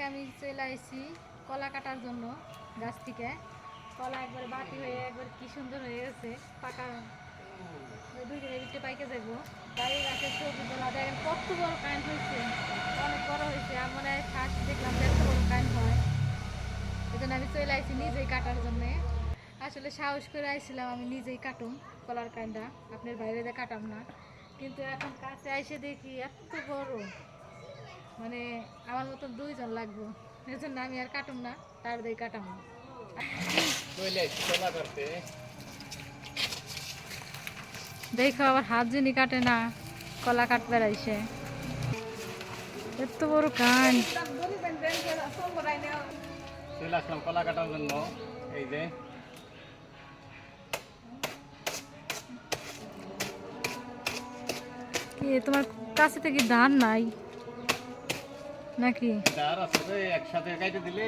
আজকে আমি চলে আসছি কলা কাটার জন্য গাছ থেকে। কলা একবার বাটি হয়ে, একবার কি সুন্দর হয়ে গেছে। পাকা পাইকে যাব। কত বড় হয়েছে, অনেক হয়েছে। মনে হয় দেখলাম বড় হয়। আমি চলে নিজেই কাটার জন্যে। আসলে সাহস করে আমি নিজেই কাটুম কলার কাইন্ডা আপনার বাইরে কাটাম না। কিন্তু এখন কাছে এসে দেখি এত বড়। মানে আমার মতো দুইজন লাগবো। এই জন্য আমি আর কাটুম না তার দিয়ে কাটাম। দেখো আবার হাত যিনি কাটে না কলা কাট বেড়াইছে। এত বড় কান চলে আসলাম কলা কাটার জন্য এই যে। কি তোমার কাছে থেকে ধান নাই। নাকি? তার আছে রে, একসাথে কাইটে দিলে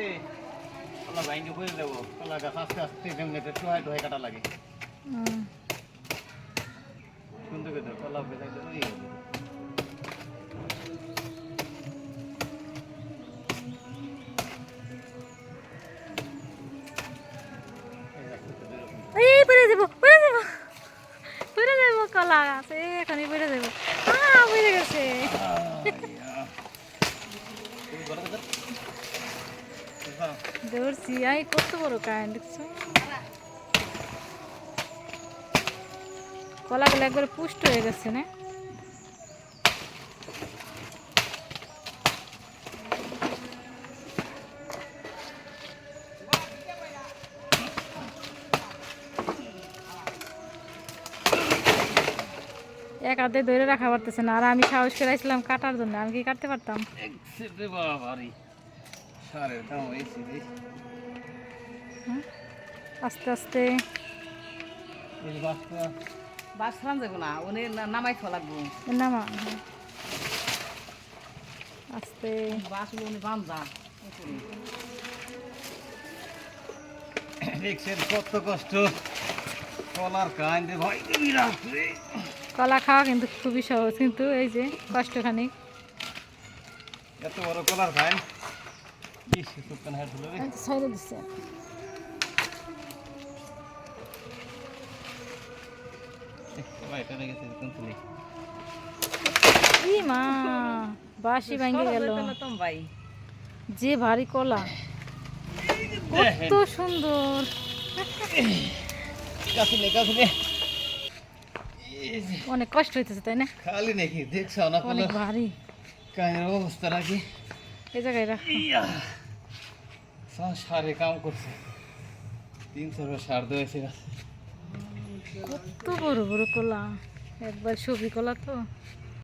কলা ভাইঙ্গে হয়ে যাব। কলা গাছ আস্তে আস্তে জমিতে টোহাই টোহাই কাটা লাগে। সুন্দর করে কলা দেবো এই। এই পড়ে যাব পড়ে যাব। পড়ে যাব কলা গাছ এই এখনই পড়ে যাব আ পড়ে গেছে আইয়া। দৌড়ছি আই কত বড় কারেন্ট দেখছ? কলাগুলো একবার পুষ্ট হয়ে গেছে না? এক হাতে ধরে রাখা পারতেছে না। আর আমি সাহস করে আসলাম কাটার জন্য। আমি কি কাটতে পারতাম? রে। আস্তে আস্তে। এই বাস ফেলান যাব না উনি নামাই লাগবো। নামা হ্যাঁ। আস্তে। উনি দেখছেন কত কষ্ট। কলার কান্দে ভয় তুমি রাখবে কলা খাওয়া কিন্তু খুবই সহজ কিন্তু এই যে কষ্টখানি। এত বড় কলার দিচ্ছে ভাই মা বাসি ভাঙে গেল। তুমি ভাই। যে ভারী কলা কত সুন্দর। কাছে নে কাছে নে। অনেক কষ্ট হইতেছে তাই না? খালি নাকি দেখছ না অনেক ভারী। কানের অবস্থা নাকি? এই জায়গায় রাখ। সারে কাম করছে। তিনশো সার দিয়েছে কত বড় বড় কলা। একবার ছবি কলা তো।